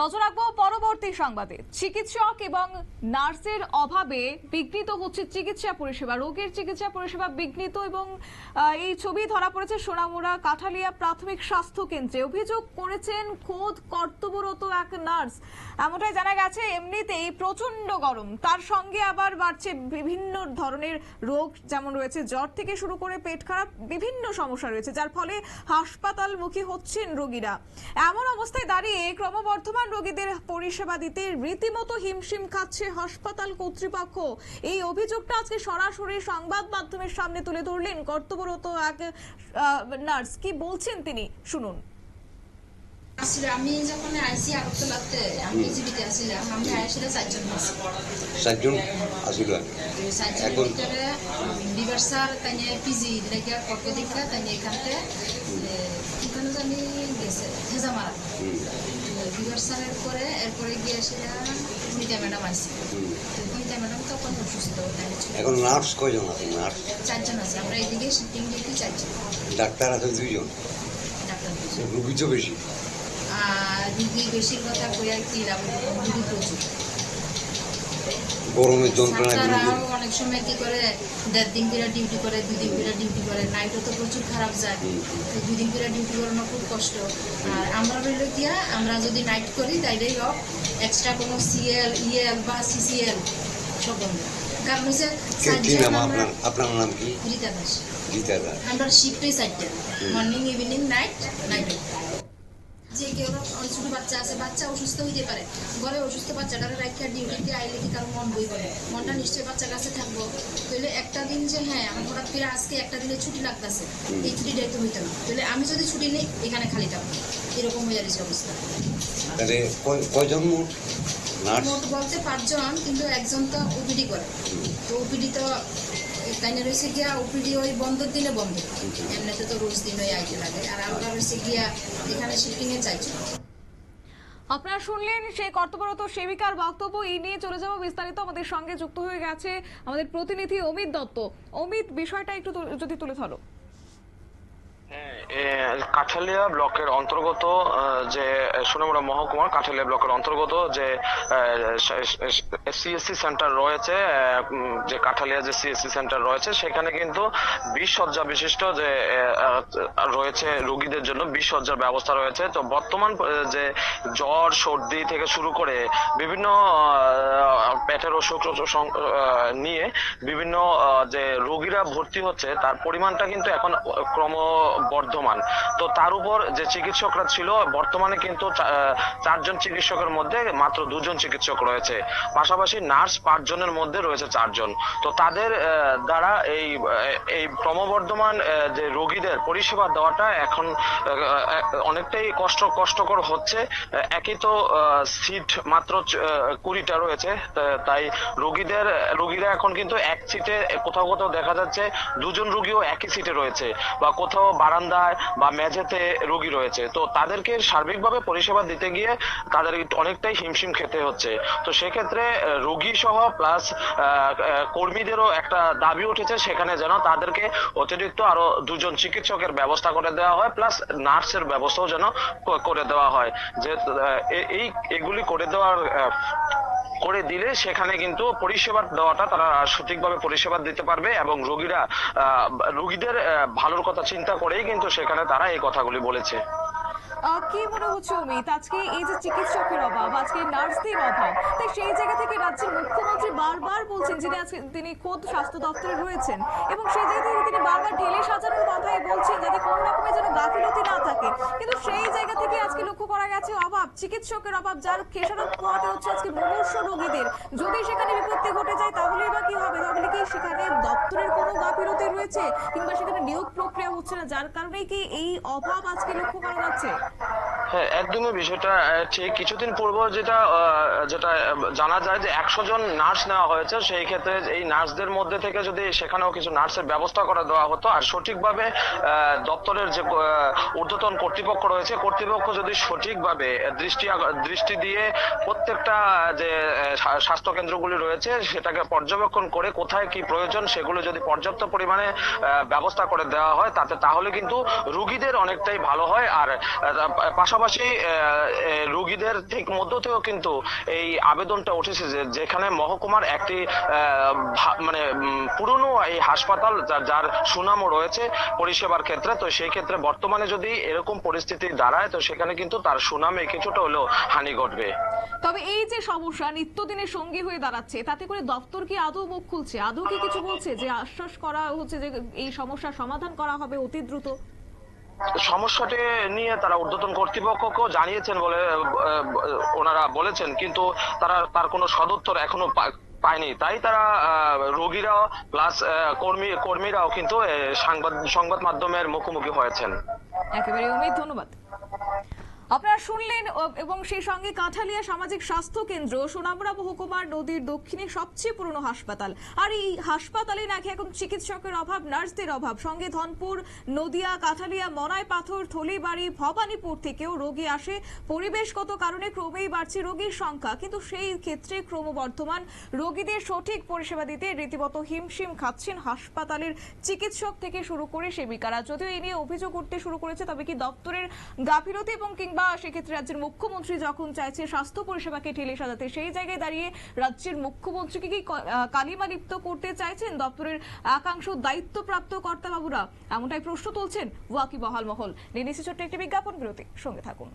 নজর রাখব পরবর্তী সংবাদে। চিকিৎসক এবং নার্সের অভাবে বিঘ্নিত হচ্ছে চিকিৎসা পরিষেবা, রোগীর চিকিৎসা পরিষেবা বিঘ্নিত এবং এই ছবি ধরা পড়েছে সোনামুড়া কাঠালিয়া প্রাথমিক স্বাস্থ্য কেন্দ্রে। অভিযোগ করেছেন, খোদ কর্তব্যরত এক নার্স। এমনটাই জানা গেছে, এমনিতেই প্রচণ্ড গরম। তার সঙ্গে আবার বাড়ছে বিভিন্ন ধরনের রোগ, যেমন রয়েছে জ্বর থেকে শুরু করে পেট খারাপ, বিভিন্ন সমস্যা রয়েছে, যার ফলে হাসপাতালমুখী হচ্ছেন রোগীরা। এমন অবস্থায় দাঁড়িয়ে ক্রমবর্ধমান রোগীদের পরিষেবা দিতে রীতিমতো হিমশিম খাচ্ছে হাসপাতাল কর্তৃপক্ষ। এই অভিযোগটা আজকে সরাসরি সংবাদ মাধ্যমের সামনে তুলে ধরলেন কর্তব্যরত এক নার্স। কি বলছেন তিনি? শুনুন। আসলে আমি যখন আইসি আগরতলাতে আমি জীবিত আসছিলাম আমি আইসিলে চারজন চারজন আসিল এখন- বিবার স্যার তাই পিজি দীক্ষা তাই এখানতে ওখানে জানি গেছে হেজামারা বিবার পরে এরপরে গিয়ে সেটা মিতা ম্যাডাম আসছে মিতা ম্যাডাম তখন অসুস্থ। এখন নার্স কয়জন আছে? নার্স? চারজন আছে। আমরা এদিকে শিফটিং ডিউটি চারজন। ডাক্তার আছে দুইজন? ডাক্তার রুগী তো বেশি? আর রুগী বেশির কথা কই আর কি লাভ রুগী প্রচুর। গরমের যন্ত্রণা ডাক্তাররাও অনেক সময় কি করে দেড় দিন করে ডিউটি করে দুদিন করে ডিউটি করে। নাইটও তো প্রচুর খারাপ যায়। তো দুদিন করে ডিউটি করানো খুব কষ্ট। আর আমরা রইল গিয়া আমরা যদি নাইট করি তাইলেই হোক এক্সট্রা কোনো সিএল ইএল বা সিসিএল সব বন্ধ। কারণ হচ্ছে কে কি সার্জন নাম আমরা আপনার? আপনার নাম কি? রীতা দাস। গীতা দাস। আমরা শিফটে চারটে মর্নিং ইভিনিং নাইট নাইট যে কেউ ছোট বাচ্চা আছে বাচ্চা অসুস্থ হইতে পারে। ঘরে অসুস্থ বাচ্চাটারে রাখিয়া ডিউটিতে আইলে কি কারও মন বই করে মনটা নিশ্চয়ই বাচ্চার কাছে থাকব। তাহলে একটা দিন যে হ্যাঁ আমার হঠাৎ করে আজকে একটা দিনে ছুটি লাগতেছে এই ছুটিটা তো হইতো না তাহলে আমি যদি ছুটি নেই এখানে খালি থাকব। এরকম হয়ে যাচ্ছে অবস্থা। কয়জন মোট? মোট বলতে পাঁচজন কিন্তু একজন তো ওপিডি করে। তো ওপিডি তো তাইনে রয়েছে গিয়া ওপিডি ওই বন্ধের দিনে বন্ধ এমনিতে তো রোজ দিন ওই আইতে লাগে। আর আমরা রয়েছে গিয়া এখানে শিফটিংয়ে চাইছি। আপনারা শুনলেন সেই কর্তব্যরত সেবিকার বক্তব্য এই নিয়ে চলে যাব বিস্তারিত। আমাদের সঙ্গে যুক্ত হয়ে গেছে আমাদের প্রতিনিধি অমিত দত্ত। অমিত বিষয়টা একটু যদি তুলে ধরো। হ্যাঁ, এ, কাঠালিয়া ব্লকের অন্তর্গত যে সোনামুড়া মহকুমার কাঠালিয়া ব্লকের অন্তর্গত যে সিএসসি সেন্টার রয়েছে যে কাঠালিয়া যে সিএসসি সেন্টার রয়েছে, সেখানে কিন্তু বিশ সজ্জা বিশিষ্ট যে রয়েছে রোগীদের জন্য বিশ সজ্জার ব্যবস্থা রয়েছে। তো বর্তমান যে জ্বর, সর্দি থেকে শুরু করে বিভিন্ন পেটের অসুখ নিয়ে বিভিন্ন যে রোগীরা ভর্তি হচ্ছে, তার পরিমাণটা কিন্তু এখন ক্রমবর্ধমান। তো তার উপর যে চিকিৎসকরা ছিল, বর্তমানে কিন্তু চারজন চিকিৎসকের মধ্যে মাত্র দুজন চিকিৎসক রয়েছে। পাশাপাশি নার্স পাঁচজনের মধ্যে রয়েছে চারজন। তো তাদের দ্বারা এই এই ক্রমবর্ধমান যে রোগীদের পরিষেবা দেওয়াটা এখন অনেকটাই কষ্ট, কষ্টকর হচ্ছে। একই তো সিট মাত্র কুড়িটা রয়েছে। তাই রোগীদের, রোগীরা এখন কিন্তু এক সিটে, কোথাও কোথাও দেখা যাচ্ছে দুজন রোগীও একই সিটে রয়েছে। বা কোথাও বারান্দায় বা মেঝেতে রোগী রয়েছে। তো তাদেরকে সার্বিকভাবে পরিষেবা দিতে গিয়ে তাদের অনেকটাই হিমশিম খেতে হচ্ছে। তো সেক্ষেত্রে রোগী সহ প্লাস কর্মীদেরও একটা দাবি উঠেছে, সেখানে যেন তাদেরকে অতিরিক্ত আরও দুজন চিকিৎসকের ব্যবস্থা করে দেওয়া হয় প্লাস নার্সের ব্যবস্থাও যেন করে দেওয়া হয়। যে এই, এগুলি করে দেওয়ার করে দিলে সেখানে কিন্তু পরিষেবা দেওয়াটা তারা সঠিকভাবে পরিষেবা দিতে পারবে এবং রোগীরা রোগীদের ভালোর কথা চিন্তা করেই কিন্তু সেখানে তারা এই কথাগুলি বলেছে। কি মনে হচ্ছে অমিত? আজকে এই যে চিকিৎসকের অভাব, আজকে নার্সদের অভাব, তাই সেই জায়গা থেকে রাজ্যের মুখ্যমন্ত্রী বারবার বলছেন যিনি আজকে, তিনি খোদ স্বাস্থ্য দপ্তরে রয়েছেন এবং সেই জায়গা থেকে তিনি বারবার ঢেলে সাজানোর কথাই বলছেন যাতে কোনো রকমের যেন গাফিলতি না থাকে। কিন্তু সেই জায়গা থেকে আজকে লক্ষ্য করা গেছে অভাব, চিকিৎসকের অভাব, যার খেসারত পোহাতে হচ্ছে আজকে মুমূর্ষ রোগীদের। যদি সেখানে বিপত্তি ঘটে যায় তাহলে বা কি হবে? তাহলে কি সেখানে দপ্তরের কোনো গাফিলতি রয়েছে? কিংবা সেখানে নিয়োগ প্রক্রিয়া হচ্ছে না? যার কারণে কি এই অভাব আজকে লক্ষ্য করা যাচ্ছে? হ্যাঁ একদমই বিষয়টা ঠিক। কিছুদিন পূর্ব যেটা যেটা জানা যায় যে একশো জন নার্স নেওয়া হয়েছে, সেই ক্ষেত্রে এই নার্সদের মধ্যে থেকে যদি সেখানেও কিছু নার্সের ব্যবস্থা করে দেওয়া হতো, আর সঠিকভাবে দপ্তরের যে ঊর্ধ্বতন কর্তৃপক্ষ রয়েছে, কর্তৃপক্ষ যদি সঠিকভাবে দৃষ্টি দৃষ্টি দিয়ে প্রত্যেকটা, যে স্বাস্থ্য কেন্দ্রগুলি রয়েছে, সেটাকে পর্যবেক্ষণ করে কোথায় কি প্রয়োজন, সেগুলো যদি পর্যাপ্ত পরিমাণে ব্যবস্থা করে দেওয়া হয়, তাতে, তাহলে কিন্তু রুগীদের অনেকটাই ভালো হয়, আর পাশাপাশি পাশাপাশি রোগীদের ঠিক মধ্য থেকেও কিন্তু এই আবেদনটা উঠেছে যে যেখানে মহকুমার একটি মানে পুরনো এই হাসপাতাল যার সুনামও রয়েছে পরিষেবার ক্ষেত্রে, তো সেই ক্ষেত্রে বর্তমানে যদি এরকম পরিস্থিতি দাঁড়ায়, তো সেখানে কিন্তু তার সুনামে কিছুটা হলেও হানি ঘটবে। তবে এই যে সমস্যা, নিত্যদিনের সঙ্গী হয়ে দাঁড়াচ্ছে, তাতে করে দপ্তর কি আদৌ মুখ খুলছে? আদৌ কি কিছু বলছে যে আশ্বাস করা হচ্ছে যে এই সমস্যার সমাধান করা হবে অতি দ্রুত? সমস্যাটি নিয়ে তারা ঊর্ধ্বতন কর্তৃপক্ষকেও জানিয়েছেন বলে ওনারা বলেছেন, কিন্তু তারা তার কোনো সদুত্তর এখনও পায়নি। তাই তারা রোগীরাও প্লাস কর্মী, কর্মীরাও কিন্তু সাংবাদ, সংবাদ মাধ্যমের মুখোমুখি হয়েছেন। একেবারে অমিত ধন্যবাদ। আপনারা শুনলেন এবং সেই সঙ্গে কাঁঠালিয়া সামাজিক স্বাস্থ্য কেন্দ্র, সোনামুড়া মহকুমার নদীর দক্ষিণে সবচেয়ে পুরনো হাসপাতাল। আর এই হাসপাতালে নাকি এখন চিকিৎসকের অভাব, নার্সদের অভাব। সঙ্গে ধনপুর, নদিয়া, কাঁঠালিয়া মনাই পাথর থলিবাড়ি, ভবানীপুর থেকেও রোগী আসে। পরিবেশগত কারণে ক্রমেই বাড়ছে রোগীর সংখ্যা। কিন্তু সেই ক্ষেত্রে ক্রমবর্ধমান রোগীদের সঠিক পরিষেবা দিতে রীতিমতো হিমশিম খাচ্ছেন হাসপাতালের চিকিৎসক থেকে শুরু করে সেবিকারা। যদিও এ নিয়ে অভিযোগ উঠতে শুরু করেছে, তবে কি দপ্তরের গাফিলতি এবং কিংবা সেক্ষেত্রে রাজ্যের মুখ্যমন্ত্রী যখন চাইছে স্বাস্থ্য পরিষেবাকে ঠেলে সাজাতে, সেই জায়গায় দাঁড়িয়ে রাজ্যের মুখ্যমন্ত্রীকে কি কালিমালিপ্ত কালিমা লিপ্ত করতে চাইছেন? দপ্তরের একাংশ দায়িত্বপ্রাপ্ত কর্তাবাবুরা এমনটাই প্রশ্ন তুলছেন ওয়াকিবহাল মহল। নিয়ে ছোট্ট একটি বিজ্ঞাপন বিরতি। সঙ্গে থাকুন।